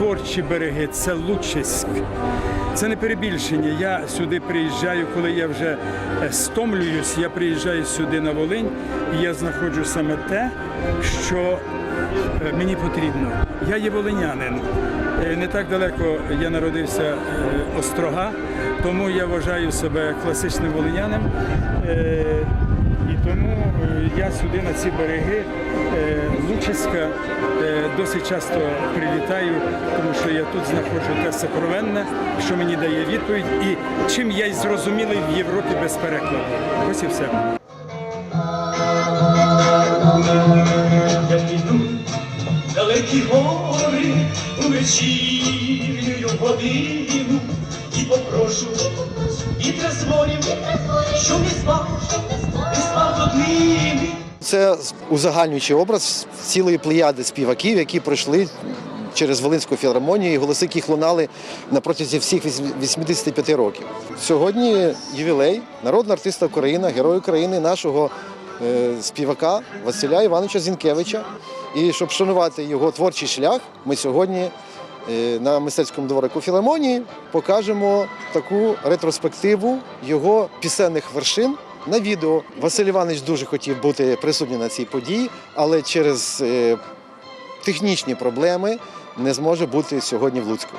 творчі береги, це Лучиськ. Це не перебільшення. Я сюди приїжджаю, коли я вже е, стомлююсь, я приїжджаю сюди на Волинь, і я знаходжу саме те, що е, мені потрібно. Я є волинянин. Е, Не так далеко я народився Острога, тому я вважаю себе класичним волиняним. Тому е, я сюди на ці береги е, Лучиська е, досить часто прилітаю, тому що я тут знаходжу те сокровенне, що мені дає відповідь, і чим я й зрозумілий в Європі без перекладу. Ось і все. Далекі гори у вечірню годину і попрошу вітра з морів, що не спав, не спав до днини. Це узагальнюючий образ цілої плеяди співаків, які пройшли через Волинську філармонію, і голоси яких лунали на протязі всіх вісім- 85 років. Сьогодні ювілей народного артиста України, герой України, нашого е, співака Василя Івановича Зінкевича. І щоб шанувати його творчий шлях, ми сьогодні на мистецькому дворику філармонії покажемо таку ретроспективу його пісенних вершин на відео. Василь Іванович дуже хотів бути присутній на цій події, але через е, технічні проблеми не зможе бути сьогодні в Луцьку.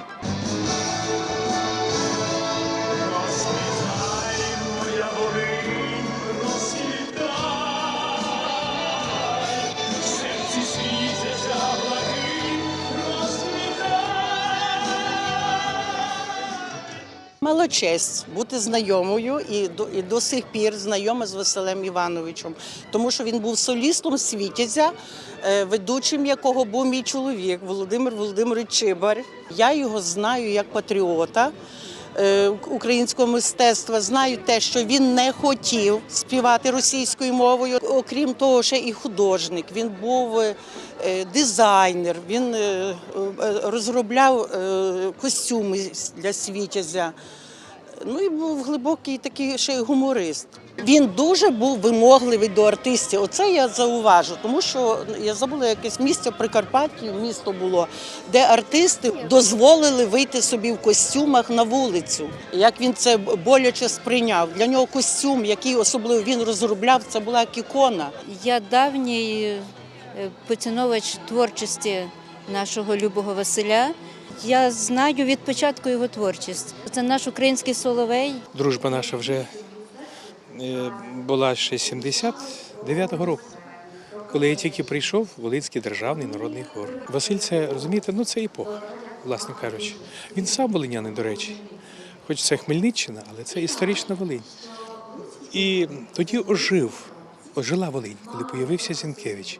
Мала честь бути знайомою і до, і до сих пір знайома з Василем Івановичем, тому що він був солістом Світязя, е, ведучим якого був мій чоловік Володимир Володимирович Чибар. Я його знаю як патріота. е, Українського мистецтва знаю те, що він не хотів співати російською мовою. Окрім того, ще і художник. Він був е, дизайнер, він розробляв костюми для світязя. Ну і був глибокий такий ще й гуморист. Він дуже був вимогливий до артистів. Оце я зауважу, тому що я забула якесь місце в Прикарпатті, місто було, де артисти дозволили вийти собі в костюмах на вулицю. Як він це боляче сприйняв. Для нього костюм, який особливо він розробляв, це була як ікона. Я давній е, поціновувач творчості нашого любого Василя. Я знаю від початку його творчість. Це наш український соловей. Дружба наша вже е, була ще з 79-го року, коли я тільки прийшов Волинський державний народний хор. Василь, це розумієте, ну це епоха, власне кажучи. Він сам волинянин, до речі, хоч це Хмельниччина, але це історична Волинь. І тоді ожив, ожила Волинь, коли появився Зінкевич.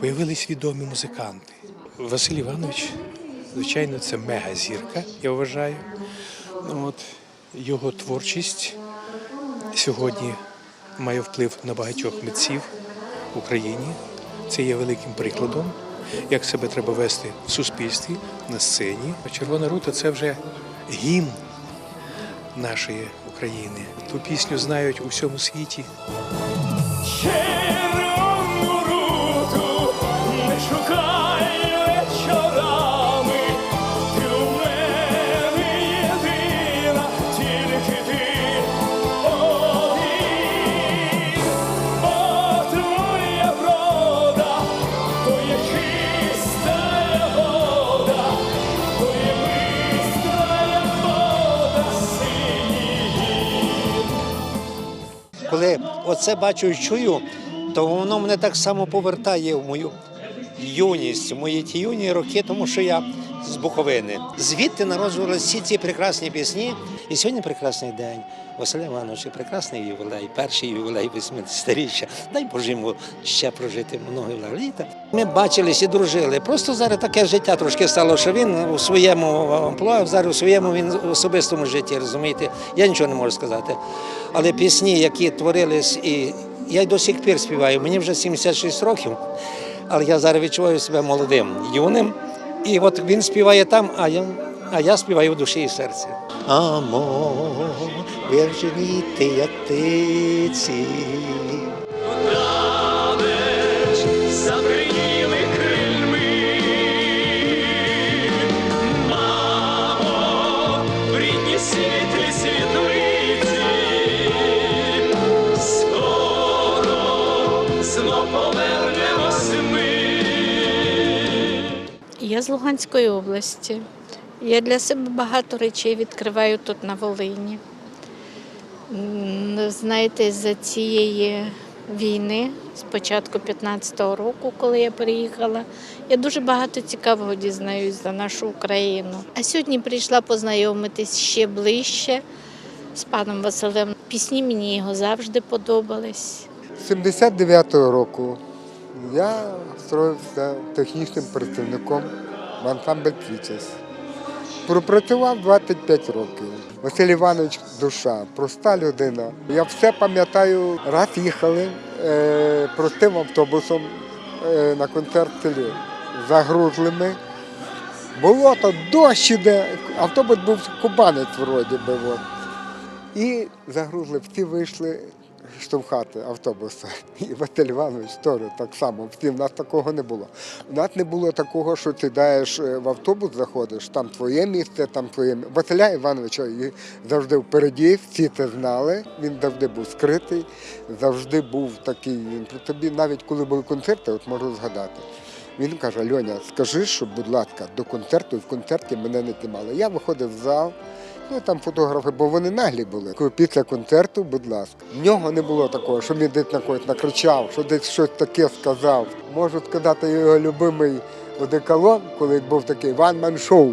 Появились відомі музиканти. Василь Іванович, звичайно, це мегазірка, я вважаю. Ну, От, його творчість сьогодні має вплив на багатьох митців в Україні. Це є великим прикладом, як себе треба вести в суспільстві, на сцені. Червона рута це вже гімн нашої України. Ту пісню знають у всьому світі. Коли оце бачу і чую, то воно мене так само повертає в мою юність, в мої ті юні роки, тому що я з Буковини. Звідти народжувалися всі ці прекрасні пісні. І сьогодні прекрасний день. Василя Івановича, прекрасний ювілей, перший ювілей 80-річчя. Дай Боже йому ще прожити много літа. Ми бачились і дружили. Просто зараз таке життя трошки стало, що він у своєму амплуа, зараз у своєму він особистому житті, розумієте. Я нічого не можу сказати. Але пісні, які творились, і я й до сих пір співаю. Мені вже 76 років, але я зараз відчуваю себе молодим, юним. І от він співає там, а я, а я співаю в душі і серці. Амо, віржені ти, як птиці. З Луганської області. Я для себе багато речей відкриваю тут на Волині. Знаєте, за цієї війни, з початку 15-го року, коли я приїхала, я дуже багато цікавого дізнаюсь за нашу Україну. А сьогодні прийшла познайомитись ще ближче з паном Василем. Пісні мені його завжди подобались. 79-го року я строївся технічним працівником в ансамбль «Твічес». Пропрацював 25 років. Василь Іванович душа, проста людина. Я все пам'ятаю, раз їхали е, простим автобусом е, на концерт селі. Загрузли ми. Болото, дощ іде, автобус був кубанець вроді би. От. І загрузли, всі вийшли штовхати автобуса. І Василь Іванович теж так само. В нас такого не було. У нас не було такого, що ти даєш е, в автобус, заходиш, там твоє місце, там твоє місце. Василя Івановича завжди впереді, всі це знали. Він завжди був скритий, завжди був такий. Він при тобі, навіть коли були концерти, от можу згадати. Він каже: Льоня, скажи, щоб, будь ласка, до концерту і в концерті мене не тримали. Я виходив в зал. Ну там фотографи, бо вони наглі були. Після концерту, будь ласка, в нього не було такого, що він десь на когось накричав, що десь щось таке сказав. Можу сказати, його любимий одеколон, коли був такий ван-ман шоу.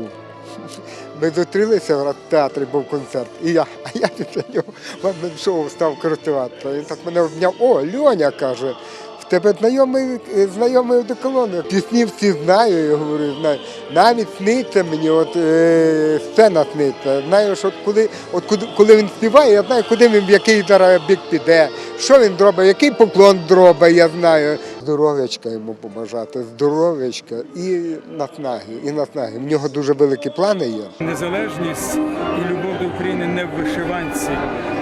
Ми зустрілися в театрі, був концерт, і я, а я після нього ван-ман шоу став крутувати. Він так мене обняв. О, Льоня каже. Тебе знайомий, е, знайомий одеколон. Пісні всі знаю, я говорю, знаю. Навіть сниться мені, от е, сцена сниться. Знаю, що от коли, от коли він співає, я знаю, куди він в який зараз бік піде, що він дробить, який поклон дробить, я знаю. Здоров'ячка йому побажати, здоров'ячка і наснаги, і наснаги. В нього дуже великі плани є. Незалежність і любов до України не в вишиванці,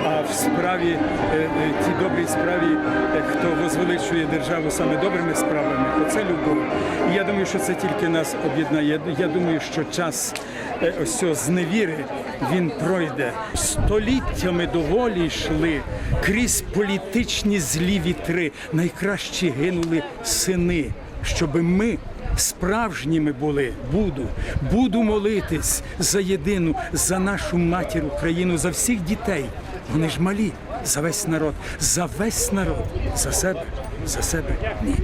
а в справі, е, е, тій добрій справі, е, хто возвеличує державу саме добрими справами. Оце любов. І я думаю, що це тільки нас об'єднає. Я думаю, що час ось цього зневіри він пройде. Століттями доволі йшли крізь політичні злі вітри. Найкращі гинули сини, щоби ми справжніми були. Буду, буду молитись за єдину, за нашу матір Україну, за всіх дітей. Вони ж малі, за весь народ, за весь народ, за себе, за себе ні.